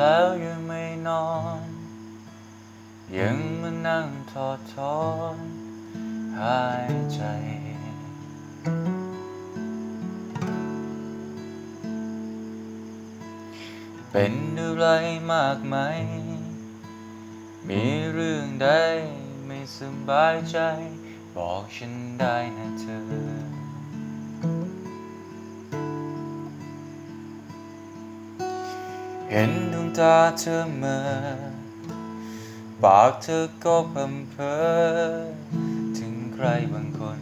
แล้วยังไม่นอน ยังมานั่งทอดทอนหายใจ เป็นอะไรมากไหม มีเรื่องใดไม่สบายใจ บอกฉันได้นะเธอ เห็นดวงตาเธอเมื่อปากเธอก็พำเพอถึงใครบางคน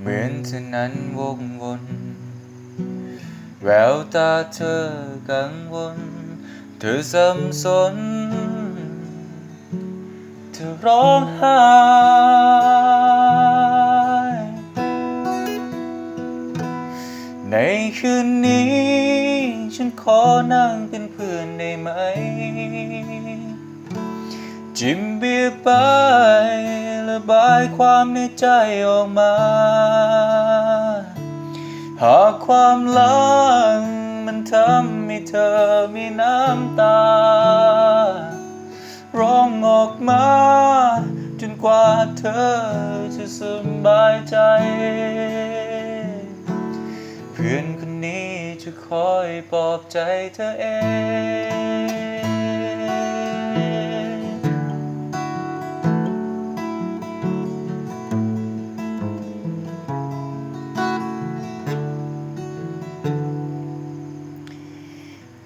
เหมือนเธอนั้นวกวนแววตาเธอกังวล เธอสับสน เธอร้องไห้ ในคืนนี้ ฉันขอนั่งเป็นเพื่อนได้ไหม จิมเบียร์ไประบายความในใจออกมา หากความลังมันทำให้เธอมีน้ำตา ร้องออกมา จนกว่าเธอจะสบายใจ พื่อนคนนี้จะคอยปลอบใจเธอเอง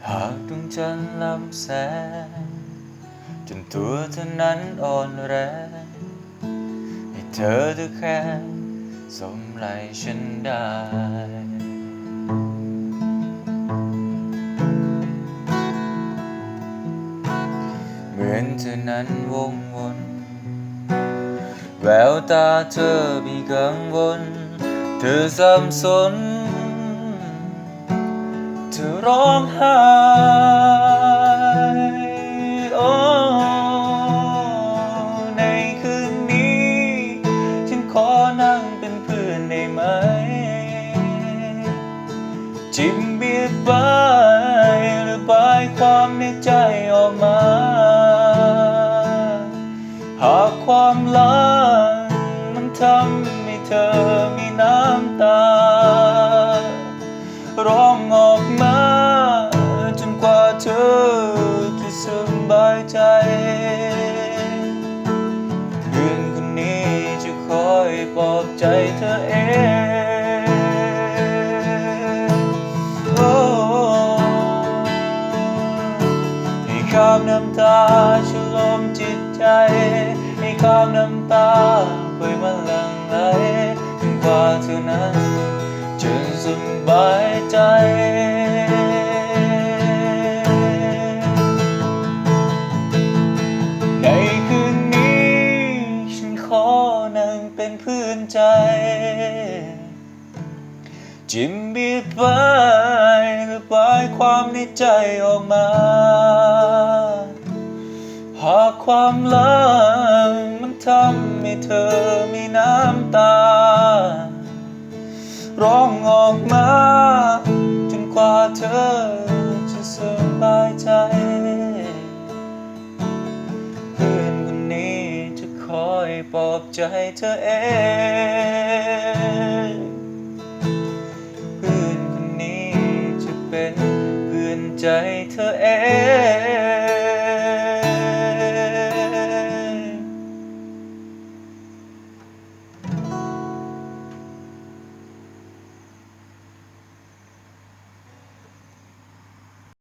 หากดวงจันทร์ลำแสงจนตัวเธอนั้นอ่อนแรงให้เธอเธอแค่สมไหลฉันได้ เหมือนเธอนั้นวงวนแววตาเธอมีกังวล เธอสับสน เธอร้องไห้โอ้ในคืนนี้ ฉันขอนั่งเป็นเพื่อนได้ไหม จิมเบียร์ไประบายความในใจออกมา ความลังมันทำให้เธอมีน้ำตา ร้องออกมา จนกว่าเธอจะสบายใจเพื่อนคนนี้จะคอยปลอบใจเธอเองโอ้ให้ข้ามน้ำตาายใจ ในคืนนี้ ฉันขอนั่งเป็นพื่อนใจ จิมบีบไประบายความในใจออกมา หากความลังมันทำให้เธอ ร้องออกมา จนกว่าเธอจะสบายใจ เพื่อนคนนี้จะคอยปลอบใจเธอเอง เพื่อนคนนี้จะเป็นเพื่อนใจเธอเอง